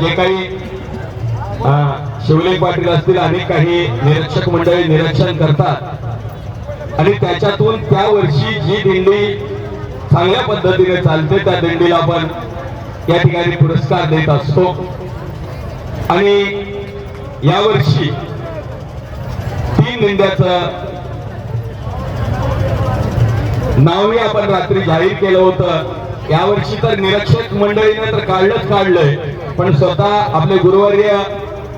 जे काही शिवलिंग पाटील असतील अनेक काही निरीक्षक मंडळी निरीक्षण करतात. आणि त्याच्यातून त्या वर्षी जी दिंडी चांगल्या पद्धतीने चालते त्या दिंडीला आपण या ठिकाणी पुरस्कार देत असतो. आणि यावर्षी तीन दिंड्याचं नावही आपण रात्री जाहीर केलं होतं. यावर्षी तर निरीक्षक मंडळीने तर काढलंच काढलंय. पण स्वतः आपले गुरुवर्य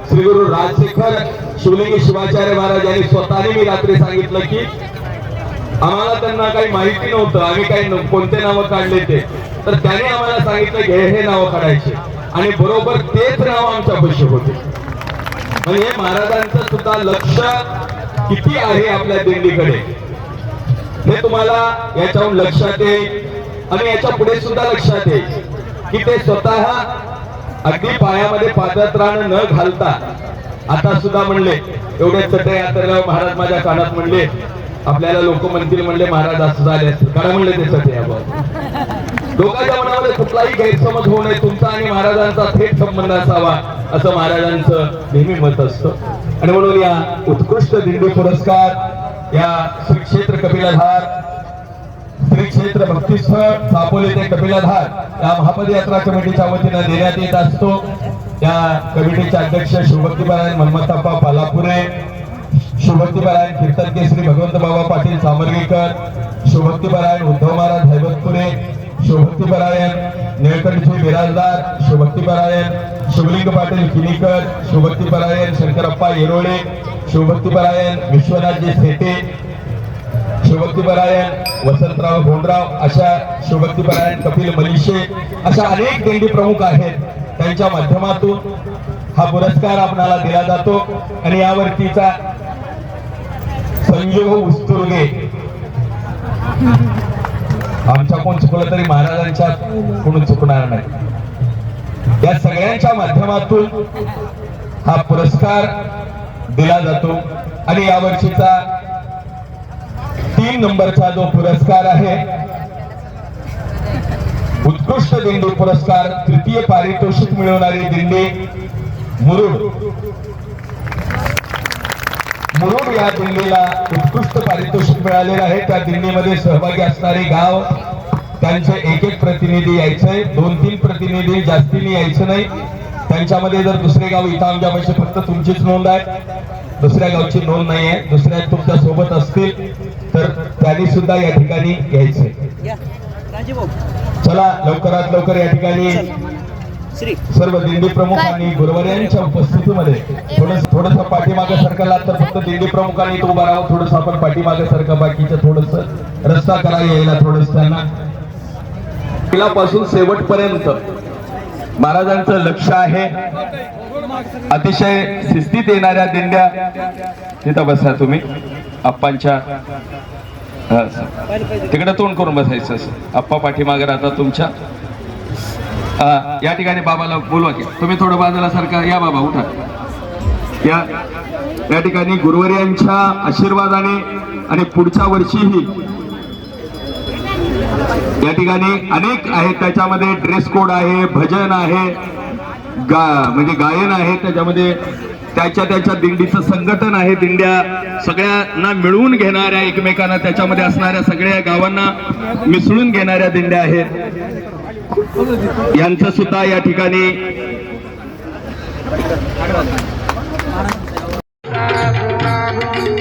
श्री गुरु राजशेखर शिवलिंगी शिवाचार्य महाराज यांनी स्वतःने मी रात्री सांगितलं की आम्हाला त्यांना काही माहिती नव्हतं आम्ही काही कोणते नावं काढले ते. तर त्याने आम्हाला सांगितलं घे हे हे नावं काढायचे. आणि बरोबर तेच नाव आमच्या पैसे होते. म्हणजे महाराजांचं सुद्धा लक्ष किती आहे आपल्या दिंडीकडे? हे तुम्हाला याच्याहून लक्षात येईल. आणि याच्यापुढे सुद्धा लक्षात येईल की ते स्वतः अगदी पायामध्ये पादत्राण न घालता आता सुद्धा म्हणले एवढे चटे यात्रेला महाराज माझ्या कानात म्हणले आपल्याला लोक म्हणतील म्हणले महाराज असं झाले असतील काय म्हणले ते चटे लोकांच्या मनामध्ये कुठलाही गैरसमज होऊ नये तुमचा आणि महाराजांचा थेट संबंध असावा असं महाराजांचं नेहमी मत असतं. आणि म्हणून या उत्कृष्ट दिंडी पुरस्कार या श्री क्षेत्र कपिलाधार क्षेत्र भक्तीस्थळ सापोली ते कपिलाधार या महापदयात्रा कमिटीच्या वतीनं देण्यात येत असतो. त्या कमिटीचे अध्यक्ष शिवभक्तीपरायण मनमताप्पा पालापुरे शिवभक्तीपरायण कीर्तन केसरी भगवंत बाबा पाटील सामर्गीकर शिवभक्तीपरायण उद्धव महाराज हैबतपुरे शिवभक्तीपरायण निळकंठजी बिराजदार शिवभक्तीपरायण शिवलिंग पाटील किनीकर शिवभक्तीपरायण शंकरप्पा येरोळे शिवभक्तीपरायण विश्वनाथजी सेटे शिवभक्तीपरायण वसंतराव गोंडराव अशा शिवभक्तीपरायण कपिल मलिशे अशा अनेक दिंडी प्रमुख आहेत. त्यांच्या माध्यमातून हा पुरस्कार आपणाला दिला जातो आणि यावरतीचा संजीव उस्तुर्गे. आमच्या कोण चुकलं तरी महाराजांच्या कोण चुकणार नाही. या सगळ्यांच्या माध्यमातून हा पुरस्कार दिला जातो आणि यावर्षीचा तीन नंबरचा जो पुरस्कार आहे उत्कृष्ट दिंडी पुरस्कार तृतीय पारितोषिक मिळवणारी दिंडी मुरुड. मुरुड या दिंडीला उत्कृष्ट पारितोषिक मिळालेलं आहे. त्या दिंडीमध्ये सहभागी असणारे गाव त्यांचे एक एक प्रतिनिधी यायचंय दोन तीन प्रतिनिधी जास्तीने यायचं नाही. त्यांच्यामध्ये जर दुसरे गाव इथं आमच्यापाशी फक्त तुमचीच नोंद आहे दुसऱ्या गावची नोंद नाही आहे दुसऱ्या तुमच्यासोबत असतील तर त्यांनी सुद्धा या ठिकाणी राजीभाऊ. चला लवकरात लवकर या ठिकाणी श्री. सर्व दिंडी प्रमुखांनी गुरुवार्यांच्या उपस्थितीमध्ये थोडस थोडस पाठीमागे सरकारला तर फक्त दिंडी प्रमुखांनी तो उभा राहावं. थोडस आपण पाठीमागे सरका बाकीचं थोडस रस्ता करा यायला थोडस त्यांना. पहिल्यापासून शेवटपर्यंत महाराजांचं लक्ष आहे. अतिशय शिस्तीत येणाऱ्या दिंड्या. तिथं बसा तुम्ही. आप्पांच्या तिकडे तोंड करून बसायचं आप्पा पाठीमागे राहतात तुमच्या. या ठिकाणी बाबाला बोलवा की. तुम्ही थोडं बाजूला सारखा या बाबा उठा. या या ठिकाणी गुरुवर्यांच्या आशीर्वादाने आणि पुढच्या वर्षीही या ठिकाणी अनेक आहेत त्याच्यामध्ये ड्रेस कोड आहे भजन आहे गा म्हणजे गायन आहे त्याच्यामध्ये त्याच्या त्याच्या दिंडीचं संघटन आहे दिंड्या सगळ्यांना मिळवून घेणाऱ्या एकमेकांना त्याच्यामध्ये असणाऱ्या सगळ्या गावांना मिसळून घेणाऱ्या दिंड्या आहेत यांचं सुद्धा या ठिकाणी Thank you.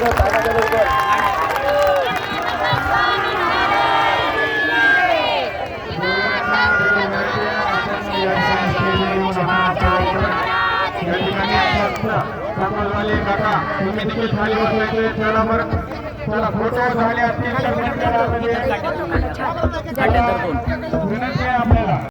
एकदा दादा काका तुम्ही देखील खाली बसवायचे त्याला बरं त्याला फोटो झाले अतिशय विनंती आहे आपल्याला.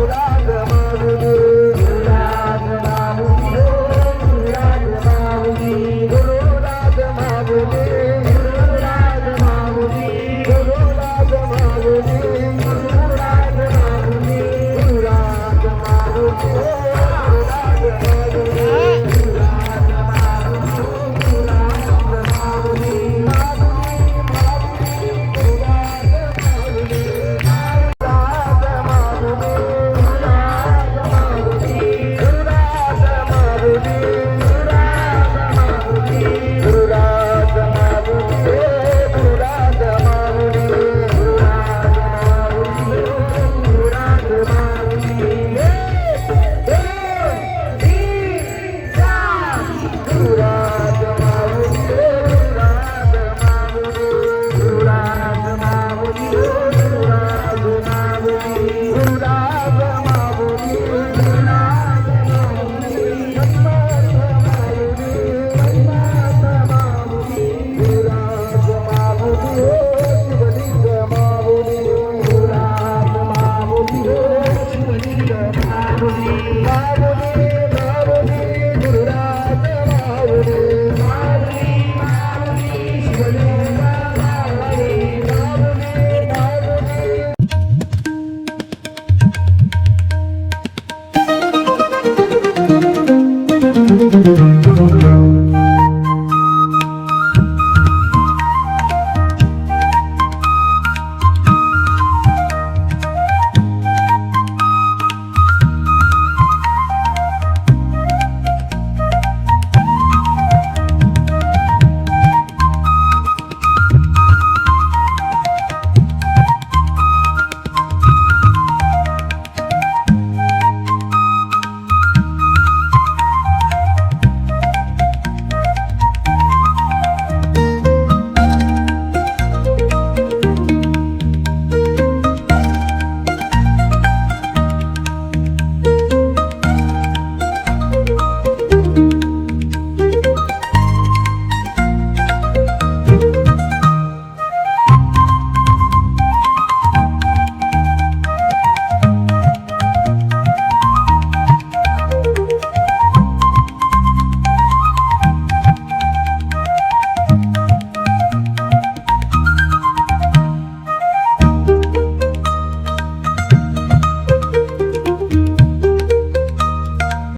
Jurándome